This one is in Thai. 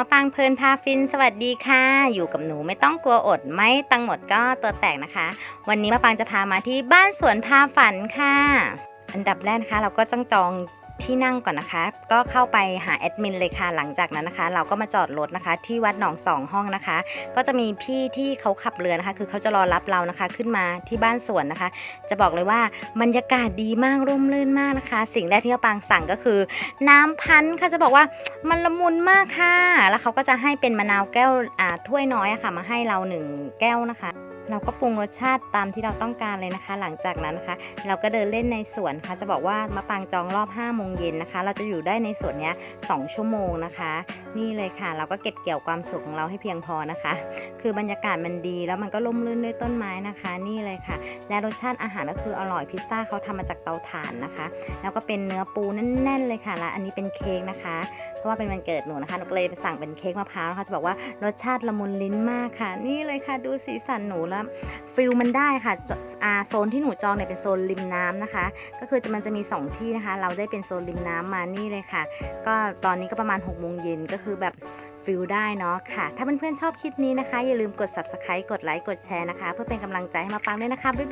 มาปังเพลินพาฟินสวัสดีค่ะ อยู่กับหนูไม่ต้องกลัวอดไม่ตังหมดก็ตัวแตกนะคะ วันนี้มาปังจะพามาที่บ้านสวนพาฝันค่ะ อันดับแรกนะคะ เราก็จ้องจอง ที่นั่งก่อนนะคะ ก็เข้าไปหาแอดมินเลยค่ะ หลังจากนั้นนะคะ เราก็มาจอดรถนะคะ ที่วัดหนองสองห้องนะคะ ก็จะมีพี่ที่เขาขับเรือนะคะ คือเขาจะรอรับเรานะคะ ขึ้นมาที่บ้านสวนนะคะ จะบอกเลยว่าบรรยากาศดีมากร่มรื่นมากนะคะ สิ่งแรกที่มาปังสั่งก็คือ น้ำพันธุ์ค่ะจะบอกว่ามันละมุนมากค่ะ แล้วเขาก็จะให้เป็นมะนาวแก้วอ่าถ้วยน้อยอะค่ะ มาให้เราหนึ่งแก้วนะคะ เราก็ปรุงรสชาติตามที่เราต้องการเลยนะคะ หลังจากนั้นนะคะ เราก็เดินเล่นในสวนค่ะ จะบอกว่ามะปางจองรอบ5โมงเย็นนะคะ เราจะอยู่ได้ในสวนเนี้ย2ชั่วโมงนะคะ นี่เลยค่ะ เราก็เก็บเกี่ยวความสุขของเราให้เพียงพอนะคะ คือบรรยากาศมันดีแล้วมันก็ร่มรื่นด้วยต้นไม้นะคะ นี่เลยค่ะ และรสชาติอาหารก็คืออร่อยพิซซ่าเขาทำมาจากเตาถ่านนะคะ แล้วก็เป็นเนื้อปูแน่นๆเลยค่ะและอันนี้เป็นเค้กนะคะ เพราะว่าเป็นวันเกิดหนูนะคะหนูก็เลยไปสั่งเป็นเค้กมะพร้าวนะคะจะบอกว่ารสชาติละมุนลิ้นมากค่ะ นี่เลยค่ะ ดูสีสันหนูแล้วฟิลมันได้ค่ะอาโซนที่หนูจองเนี่ยเป็นโซนริมน้ำนะคะ ก็คือมันจะมี 2 ที่นะคะ เราได้เป็นโซนริมน้ำมานี่เลยค่ะ ก็ตอนนี้ก็ประมาณ6โมงเย็นก็คือแบบฟิลได้เนาะค่ะ ถ้าเพื่อนๆชอบคลิปนี้นะคะ อย่าลืมกด subscribe กดไลค์กดแชร์นะคะ เพื่อเป็นกำลังใจให้มาปังด้วยนะคะ บ๊ายบาย